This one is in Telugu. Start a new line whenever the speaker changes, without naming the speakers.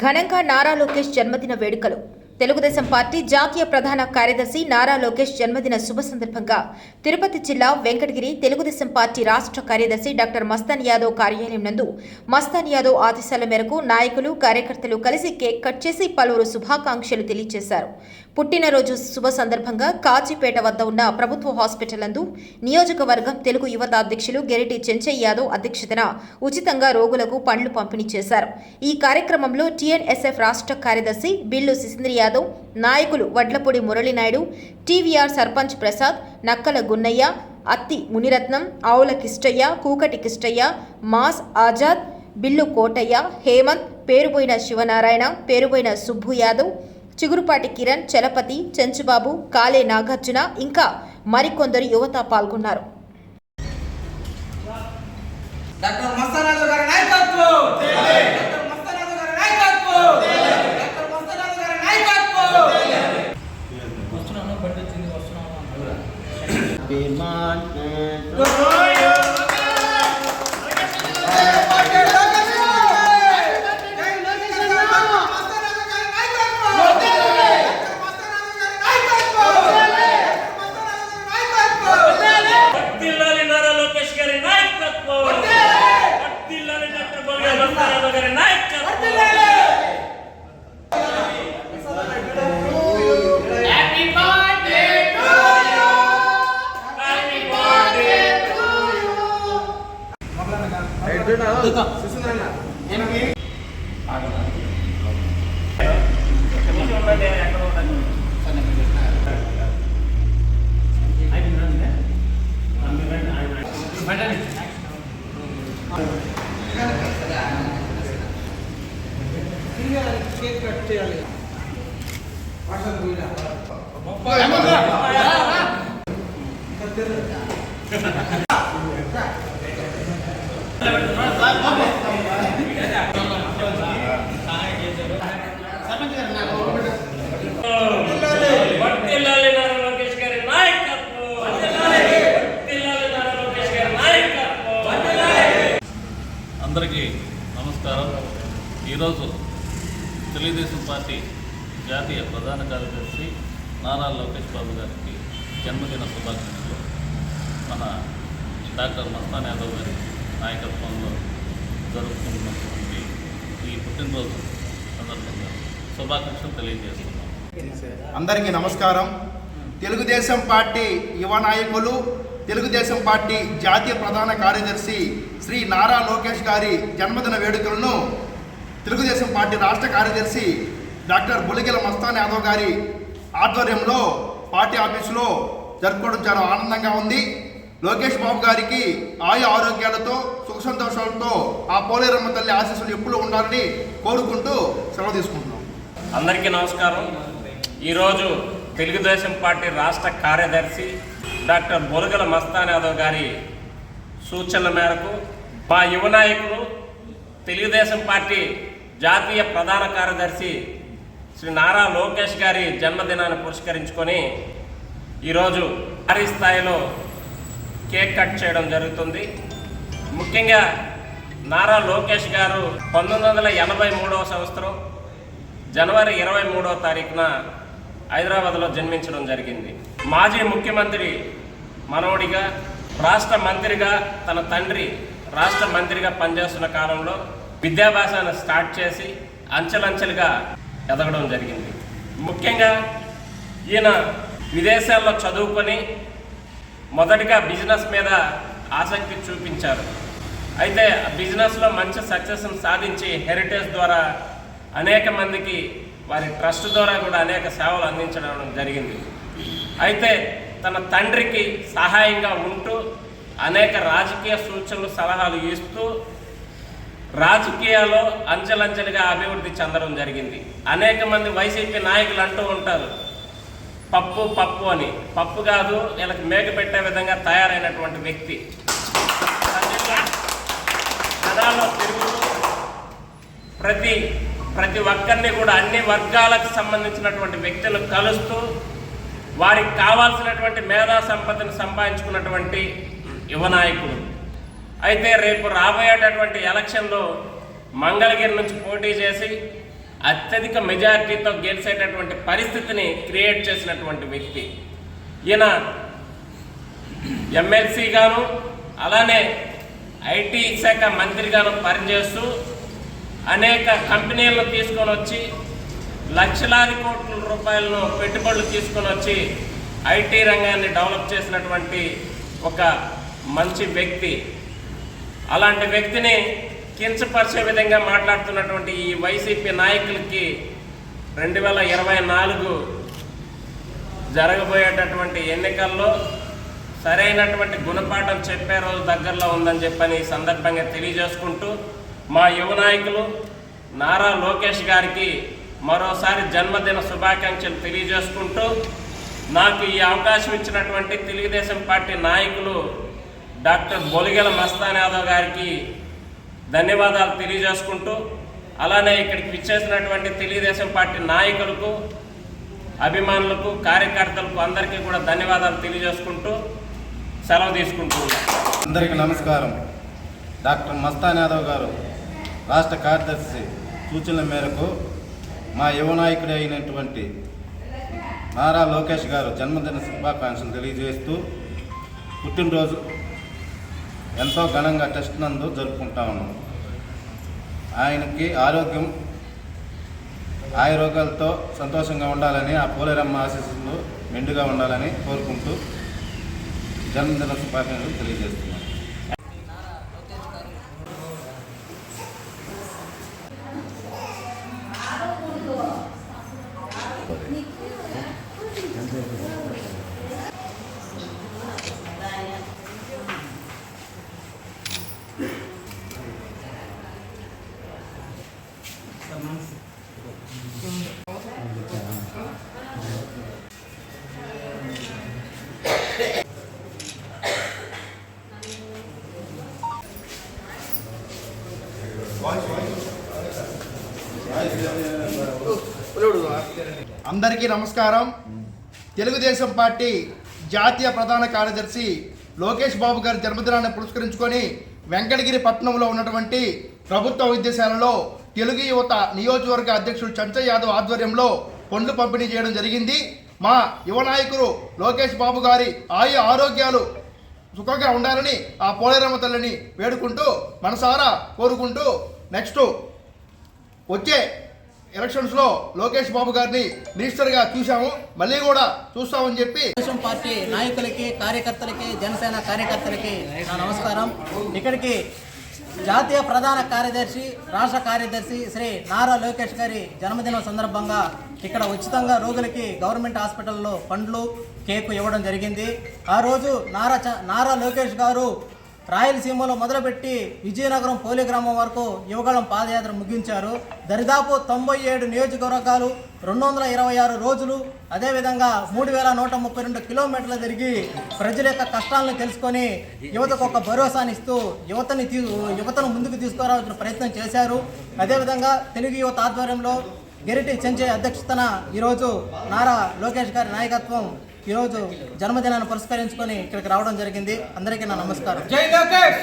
ఘనంగా నారా లోకేష్ జన్మదిన వేడుకలు. తెలుగుదేశం పార్టీ జాతీయ ప్రధాన కార్యదర్శి నారా లోకేష్ జన్మదిన శుభ సందర్భంగా తిరుపతి జిల్లా వెంకటగిరి తెలుగుదేశం పార్టీ రాష్ట్ర కార్యదర్శి డాక్టర్ మస్తాన్ యాదవ్ కార్యాలయం నందు మస్తాన్ యాదవ్ ఆదేశాల మేరకు నాయకులు కార్యకర్తలు కలిసి కేక్ కట్ చేసి పలువురు శుభాకాంక్షలు తెలియజేశారు పుట్టినరోజు శుభ సందర్భంగా కాజీపేట వద్ద ఉన్న ప్రభుత్వ హాస్పిటల్ నందు నియోజకవర్గం తెలుగు యువత అధ్యక్షులు గెరిటి చెంచయ్య యాదవ్ అధ్యక్షతన ఉచితంగా రోగులకు పండ్లు పంపిణీ చేశారు. ఈ కార్యక్రమంలో టీఎన్ఎస్ఎఫ్ రాష్ట్ర కార్యదర్శి బిల్లు సిసింద్రి యాదవ్ నాయకులు వడ్లపూడి మురళీనాయుడు టీవీఆర్ సర్పంచ్ ప్రసాద్ నక్కల గున్నయ్య అత్తి మునిరత్నం ఆవుల కిష్టయ్య కూకటి కిష్టయ్య మాస్ ఆజాద్ బిల్లు కోటయ్య హేమంత్ పేరుపోయిన శివనారాయణ పేరుపోయిన సుబ్బు యాదవ్ చిగురుపాటి కిరణ్ చలపతి చెంచుబాబు కాలే నాగార్జున ఇంకా మరికొందరు యువత పాల్గొన్నారు.
డాక్టర్ గారి నాయకత్వం! కేక్ కట్ చేయాలి వర్షం పోయినా
వర్ధిల్లాలి
అందరికీ నమస్కారం. ఈరోజు తెలుగుదేశం పార్టీ జాతీయ ప్రధాన కార్యదర్శి నారా లోకేష్ బాబు గారికి జన్మదిన శుభాకాంక్షలు. మన డాక్టర్ మస్తాన్ యాదవ్ గారి నాయకత్వంలో జరుపుకుంటున్నటువంటి ఈ పుట్టినరోజు సందర్భంగా శుభాకాంక్షలు తెలియజేస్తున్నాం.
అందరికీ నమస్కారం. తెలుగుదేశం పార్టీ యువ నాయకులు తెలుగుదేశం పార్టీ జాతీయ ప్రధాన కార్యదర్శి శ్రీ నారా లోకేష్ గారి జన్మదిన వేడుకలను తెలుగుదేశం పార్టీ రాష్ట్ర కార్యదర్శి డాక్టర్ బులిగెల మస్తాన్ యాదవ్ గారి ఆధ్వర్యంలో పార్టీ ఆఫీసులో జరుపుకోవడం చాలా ఆనందంగా ఉంది. లోకేష్ బాబు గారికి ఆయు ఆరోగ్యాలతో సుఖ సంతోషాలతో ఆ పోలేరమ్మ తల్లి ఆశీస్సులు ఎప్పుడూ ఉండాలని కోరుకుంటూ సెలవు తీసుకుంటున్నాం.
అందరికీ నమస్కారం. ఈరోజు తెలుగుదేశం పార్టీ రాష్ట్ర కార్యదర్శి డాక్టర్ బొరుగల మస్తాన్ యాదవ్ గారి సూచనల మేరకు మా యువ నాయకులు తెలుగుదేశం పార్టీ జాతీయ ప్రధాన కార్యదర్శి శ్రీ నారా లోకేష్ గారి జన్మదినాన్ని పురస్కరించుకొని ఈరోజు భారీ స్థాయిలో కేక్ కట్ చేయడం జరుగుతుంది. ముఖ్యంగా నారా లోకేష్ గారు పంతొమ్మిది వందల ఎనభై మూడవ సంవత్సరం జనవరి ఇరవై మూడవ తారీఖున హైదరాబాద్లో జన్మించడం జరిగింది. మాజీ ముఖ్యమంత్రి మనవడిగా రాష్ట్ర మంత్రిగా తన తండ్రి రాష్ట్ర మంత్రిగా పనిచేస్తున్న కాలంలో విద్యాభ్యాసాన్ని స్టార్ట్ చేసి అంచెలంచెలుగా ఎదగడం జరిగింది. ముఖ్యంగా ఈయన విదేశాల్లో చదువుకొని మొదటిగా బిజినెస్ మీద ఆసక్తి చూపించారు. అయితే ఆ బిజినెస్లో మంచి సక్సెస్ను సాధించి హెరిటేజ్ ద్వారా అనేక మందికి వారి ట్రస్ట్ ద్వారా కూడా అనేక సేవలు అందించడం జరిగింది. అయితే తన తండ్రికి సహాయంగా ఉంటూ అనేక రాజకీయ సూచనలు సలహాలు ఇస్తూ రాజకీయాల్లో అంచెలంచెలుగా అభివృద్ధి చెందడం జరిగింది. అనేక మంది వైసీపీ నాయకులు అంటూ ఉంటారు పప్పు పప్పు అని. పప్పు కాదు వీళ్ళకి మేక పెట్టే విధంగా తయారైనటువంటి వ్యక్తి. ప్రజల్లో జనాల్లో తిరుగుతూ ప్రతి ప్రతి ఒక్కరిని కూడా అన్ని వర్గాలకు సంబంధించినటువంటి వ్యక్తులు కలుస్తూ వారికి కావాల్సినటువంటి మేధా సంపదను సంపాదించుకున్నటువంటి యువనాయకుడు అయితే రేపు రాబోయేటటువంటి ఎలక్షన్లో మంగళగిరి నుంచి పోటీ చేసి అత్యధిక మెజారిటీతో గెలిచేటటువంటి పరిస్థితిని క్రియేట్ చేసినటువంటి వ్యక్తి. ఈయన ఎమ్మెల్సీగాను అలానే ఐటీ శాఖ మంత్రిగాను పనిచేస్తూ అనేక కంపెనీలను తీసుకొని వచ్చి లక్షలాది కోట్ల రూపాయలను పెట్టుబడులు తీసుకొని వచ్చి ఐటీ రంగాన్ని డెవలప్ చేసినటువంటి ఒక మంచి వ్యక్తి. అలాంటి వ్యక్తిని కించపరిచే విధంగా మాట్లాడుతున్నటువంటి ఈ వైసీపీ నాయకులకి రెండు వేల ఇరవై నాలుగు జరగబోయేటటువంటి ఎన్నికల్లో సరైనటువంటి గుణపాఠం చెప్పే రోజు దగ్గరలో ఉందని చెప్పని ఈ సందర్భంగా తెలియజేసుకుంటూ మా యువ నాయకులు నారా లోకేష్ గారికి మరోసారి జన్మదిన శుభాకాంక్షలు తెలియజేసుకుంటూ నాకు ఈ అవకాశం ఇచ్చినటువంటి తెలుగుదేశం పార్టీ నాయకులు డాక్టర్ బొలిగెల మస్తాన్ యాదవ్ గారికి ధన్యవాదాలు తెలియజేసుకుంటూ అలానే ఇక్కడికి విచ్చేసినటువంటి తెలుగుదేశం పార్టీ నాయకులకు అభిమానులకు కార్యకర్తలకు అందరికీ కూడా ధన్యవాదాలు తెలియజేసుకుంటూ సెలవు తీసుకుంటూ
అందరికీ నమస్కారం. డాక్టర్ మస్తాన్ యాదవ్ గారు రాష్ట్ర కార్యదర్శి సూచనల మేరకు మా యువ నాయకుడు అయినటువంటి నారా లోకేష్ గారు జన్మదిన శుభాకాంక్షలు తెలియజేస్తూ పుట్టినరోజు ఎంతో ఘనంగా టెస్ట్ నందు జరుపుకుంటా ఉన్నాం. ఆయనకి ఆరోగ్యం ఆయురోగ్యాలతో సంతోషంగా ఉండాలని ఆ పోలేరమ్మ ఆశీస్సులు మెండుగా ఉండాలని కోరుకుంటూ జన్మదిన శుభాకాంక్షలు తెలియజేస్తున్నాం. అందరికీ నమస్కారం. తెలుగుదేశం పార్టీ జాతీయ ప్రధాన కార్యదర్శి లోకేష్ బాబు గారి జన్మదినాన్ని పురస్కరించుకొని వెంకటగిరి పట్టణంలో ఉన్నటువంటి ప్రభుత్వ వైద్యశాలలో తెలుగు యువత నియోజకవర్గ అధ్యక్షుడు చంచయ్య యాదవ్ ఆధ్వర్యంలో పండ్లు పంపిణీ చేయడం జరిగింది. మా యువ నాయకులు లోకేష్ బాబు గారి ఆయు ఆరోగ్యాలు సుఖంగా ఉండాలని ఆ పోలేరమ్మ తల్లిని వేడుకుంటూ మనసారా కోరుకుంటూ నెక్స్ట్ వచ్చే ఎలక్షన్స్లో లోకేష్ బాబు గారిని మినిస్టర్గా చూసాము మళ్ళీ కూడా చూస్తామని చెప్పి
తెలుగుదేశం పార్టీ నాయకులకి కార్యకర్తలకి జనసేన కార్యకర్తలకి నా నమస్కారం. ఇక్కడికి జాతీయ ప్రధాన కార్యదర్శి రాష్ట్ర కార్యదర్శి శ్రీ నారా లోకేష్ గారి జన్మదినం సందర్భంగా ఇక్కడ ఉచితంగా రోగులకి గవర్నమెంట్ హాస్పిటల్లో పండ్లు కేకు ఇవ్వడం జరిగింది. ఆ రోజు నారా చ- నారా లోకేష్ గారు రాయలసీమలో మొదలుపెట్టి విజయనగరం పోలి గ్రామం వరకు యువగళం పాదయాత్ర ముగించారు. దరిదాపు తొంభై ఏడు నియోజకవర్గాలు రెండు వందల ఇరవై ఆరు రోజులు అదేవిధంగా మూడు వేల నూట ముప్పై రెండు కిలోమీటర్లు తిరిగి ప్రజల యొక్క కష్టాలను తెలుసుకొని యువతకు ఒక భరోసానిస్తూ యువతని తీ యువతను ముందుకు తీసుకురావాల్సిన ప్రయత్నం చేశారు. అదేవిధంగా తెలుగు యువత ఆధ్వర్యంలో గెరిటి చెంచే అధ్యక్షతన ఈరోజు నారా లోకేష్ గారి నాయకత్వం ఈరోజు జన్మదినాన్ని పురస్కరించుకొని ఇక్కడికి రావడం జరిగింది. అందరికీ నా నమస్కారం.
జై లోకేష్!